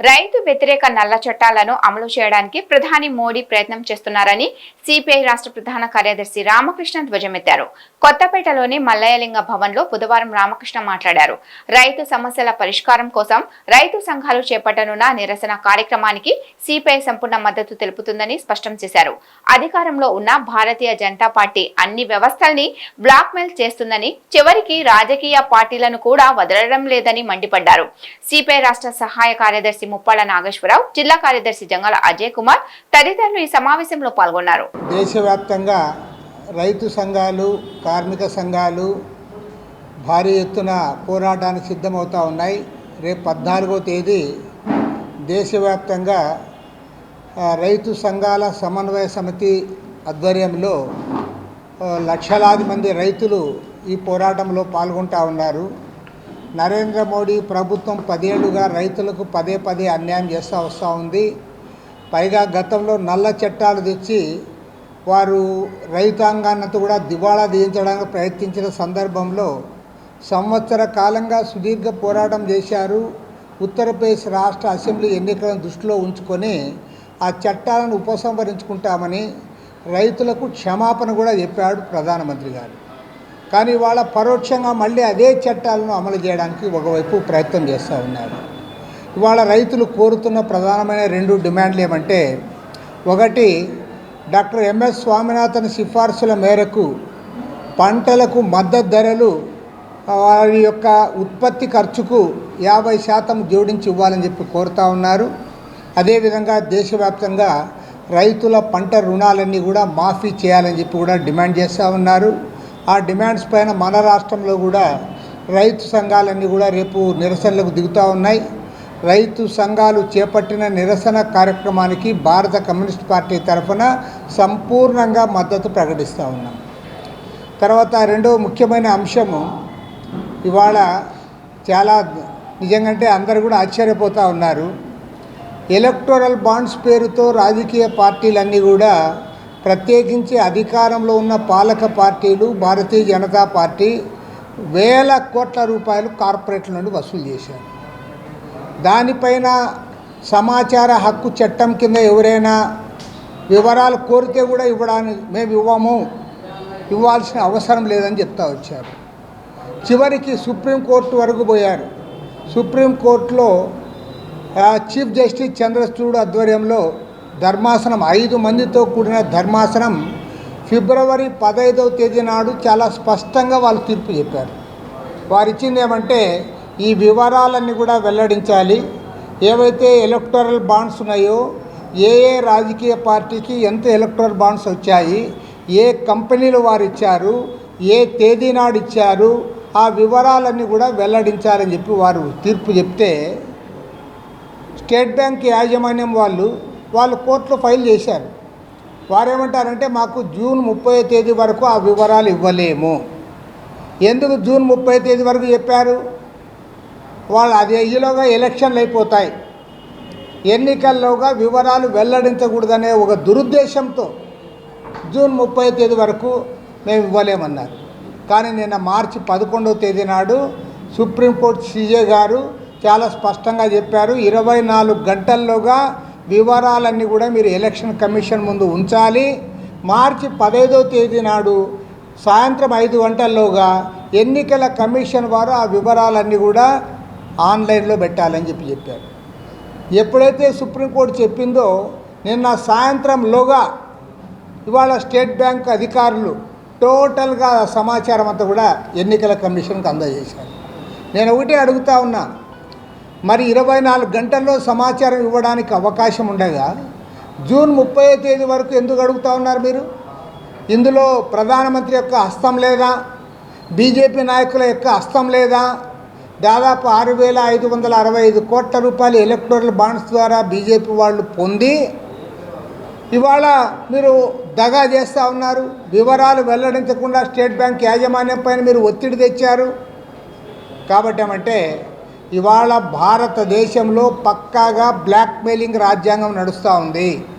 రైతు వ్యతిరేక నల్ల చట్టాలను అమలు చేయడానికి ప్రధాని మోడీ ప్రయత్నం చేస్తున్నారని సిపిఐ రాష్ట్ర ప్రధాన కార్యదర్శి రామకృష్ణ ధ్వజమెత్తారు. కొత్తపేటలోని మల్లయలింగ భవన్లో బుధవారం రామకృష్ణ మాట్లాడారు. రైతు సమస్యల పరిష్కారం కోసం రైతు సంఘాలు చేపట్టనున్న నిరసన కార్యక్రమానికి సిపిఐ సంపూర్ణ మద్దతు తెలుపుతుందని స్పష్టం చేశారు. అధికారంలో ఉన్న భారతీయ జనతా పార్టీ అన్ని వ్యవస్థల్ని బ్లాక్మెయిల్ చేస్తుందని చివరికి రాజకీయ పార్టీలను కూడా వదలడం లేదని మండిపడ్డారు. సిపిఐ రాష్ట్ర సహాయ కార్యదర్శి ముప్పాళ్ళ నాగేశ్వరరావు జిల్లా కార్యదర్శి జంగాల అజయ్ కుమార్ తదితరులు ఈ సమావేశంలో పాల్గొన్నారు. దేశవ్యాప్తంగా రైతు సంఘాలు కార్మిక సంఘాలు భారీ ఎత్తున పోరాటానికి సిద్ధమవుతూ ఉన్నాయి. రేపు పద్నాలుగో తేదీ దేశవ్యాప్తంగా రైతు సంఘాల సమన్వయ సమితి ఆధ్వర్యంలో లక్షలాది మంది రైతులు ఈ పోరాటంలో పాల్గొంటూ ఉన్నారు. నరేంద్ర మోడీ ప్రభుత్వం పదేళ్ళుగా రైతులకు పదే పదే అన్యాయం చేస్తూ వస్తూ ఉంది. పైగా గతంలో నల్ల చట్టాలు తెచ్చి వారు రైతాంగాన్నంతా కూడా దివాళా దించడానికి ప్రయత్నించిన సందర్భంలో సంవత్సర కాలంగా సుదీర్ఘ పోరాటం చేశారు. ఉత్తరప్రదేశ్ రాష్ట్ర అసెంబ్లీ ఎన్నికలను దృష్టిలో ఉంచుకొని ఆ చట్టాలను ఉపసంహరించుకుంటామని రైతులకు క్షమాపణ కూడా చెప్పాడు ప్రధానమంత్రి గారు. కానీ వాళ్ళ పరోక్షంగా మళ్ళీ అదే చట్టాలను అమలు చేయడానికి ఒకవైపు ప్రయత్నం చేస్తూ ఉన్నారు. ఇవాళ రైతులు కోరుతున్న ప్రధానమైన రెండు డిమాండ్లు ఏమంటే ఒకటి డాక్టర్ ఎంఎస్ స్వామినాథన్ సిఫార్సుల మేరకు పంటలకు మద్దతు ధరలు వారి యొక్క ఉత్పత్తి ఖర్చుకు యాభై శాతం జోడించి ఇవ్వాలని చెప్పి కోరుతా ఉన్నారు. అదేవిధంగా దేశవ్యాప్తంగా రైతుల పంట రుణాలన్నీ కూడా మాఫీ చేయాలని చెప్పి కూడా డిమాండ్ చేస్తూ ఉన్నారు. ఆ డిమాండ్స్ పైన మన రాష్ట్రంలో కూడా రైతు సంఘాలన్నీ కూడా రేపు నిరసనలకు దిగుతూ ఉన్నాయి. రైతు సంఘాలు చేపట్టిన నిరసన కార్యక్రమానికి భారత కమ్యూనిస్ట్ పార్టీ తరఫున సంపూర్ణంగా మద్దతు ప్రకటిస్తూ ఉన్నాం. తర్వాత రెండో ముఖ్యమైన అంశము ఇవాళ చాలా నిజంగంటే అందరు కూడా ఆశ్చర్యపోతూ ఉన్నారు. ఎలక్టోరల్ బాండ్స్ పేరుతో రాజకీయ పార్టీలన్నీ కూడా ప్రత్యేకించి అధికారంలో ఉన్న పాలక పార్టీలు భారతీయ జనతా పార్టీ వేల కోట్ల రూపాయలు కార్పొరేట్ల నుండి వసూలు చేశారు. దానిపైన సమాచార హక్కు చట్టం కింద ఎవరైనా వివరాలు కోరితే కూడా ఇవ్వడానికి మేము ఇవ్వము ఇవ్వాల్సిన అవసరం లేదని చెప్తా వచ్చారు. చివరికి సుప్రీంకోర్టు వరకు పోయారు. సుప్రీంకోర్టులో చీఫ్ జస్టిస్ చంద్రచూడ్ ఆధ్వర్యంలో ధర్మాసనం ఐదు మందితో కూడిన ధర్మాసనం ఫిబ్రవరి పదహైదవ తేదీ నాడు చాలా స్పష్టంగా వాళ్ళు తీర్పు చెప్పారు. వారు ఇచ్చింది ఏమంటే ఈ వివరాలన్నీ కూడా వెల్లడించాలి. ఏవైతే ఎలక్టోరల్ బాండ్స్ ఉన్నాయో ఏ ఏ రాజకీయ పార్టీకి ఎంత ఎలక్టోరల్ బాండ్స్ వచ్చాయి ఏ కంపెనీలు వారు ఇచ్చారు ఏ తేదీ నాడు ఇచ్చారు ఆ వివరాలన్నీ కూడా వెల్లడించాలని చెప్పి వారు తీర్పు చెప్తే స్టేట్ బ్యాంక్ యాజమాన్యం వాళ్ళు వాళ్ళు కోర్టులో ఫైల్ చేశారు. వారేమంటారంటే మాకు జూన్ ముప్పై తేదీ వరకు ఆ వివరాలు ఇవ్వలేము. ఎందుకు జూన్ ముప్పై తేదీ వరకు చెప్పారు? వాళ్ళు అది ఈలోగా ఎలక్షన్లు అయిపోతాయి. ఎన్నికల్లోగా వివరాలు వెల్లడించకూడదనే ఒక దురుద్దేశంతో జూన్ ముప్పై తేదీ వరకు మేము ఇవ్వలేమన్నారు. కానీ నిన్న మార్చి పదకొండవ తేదీ నాడు సుప్రీంకోర్టు సీజే గారు చాలా స్పష్టంగా చెప్పారు ఇరవై నాలుగు గంటల్లోగా వివరాలన్నీ కూడా మీరు ఎలక్షన్ కమిషన్ ముందు ఉంచాలి. మార్చి పదహైదో తేదీ నాడు సాయంత్రం ఐదు గంటల్లోగా ఎన్నికల కమిషన్ వారు ఆ వివరాలన్నీ కూడా ఆన్లైన్లో పెట్టాలని చెప్పి చెప్పారు. ఎప్పుడైతే సుప్రీంకోర్టు చెప్పిందో నిన్న సాయంత్రంలోగా ఇవాళ స్టేట్ బ్యాంక్ అధికారులు టోటల్గా సమాచారం అంతా కూడా ఎన్నికల కమిషన్కి అందజేశారు. నేను ఒకటే అడుగుతా ఉన్నా మరి ఇరవై నాలుగు గంటల్లో సమాచారం ఇవ్వడానికి అవకాశం ఉండగా జూన్ ముప్పై తేదీ వరకు ఎందుకు అడుగుతా ఉన్నారు మీరు? ఇందులో ప్రధానమంత్రి యొక్క హస్తం లేదా? బీజేపీ నాయకుల యొక్క హస్తం లేదా? దాదాపు ఆరు వేల ఐదు వందల అరవై ఐదు కోట్ల రూపాయలు ఎలక్టోరల్ బాండ్స్ ద్వారా బీజేపీ వాళ్ళు పొంది ఇవాళ మీరు దగా చేస్తూ ఉన్నారు. వివరాలు వెల్లడించకుండా స్టేట్ బ్యాంక్ యాజమాన్యం పైన మీరు ఒత్తిడి తెచ్చారు. కాబట్టి ఏమంటే ఇవాళ భారతదేశంలో పక్కాగా బ్లాక్మెయిలింగ్ రాజ్యాంగం నడుస్తూ ఉంది.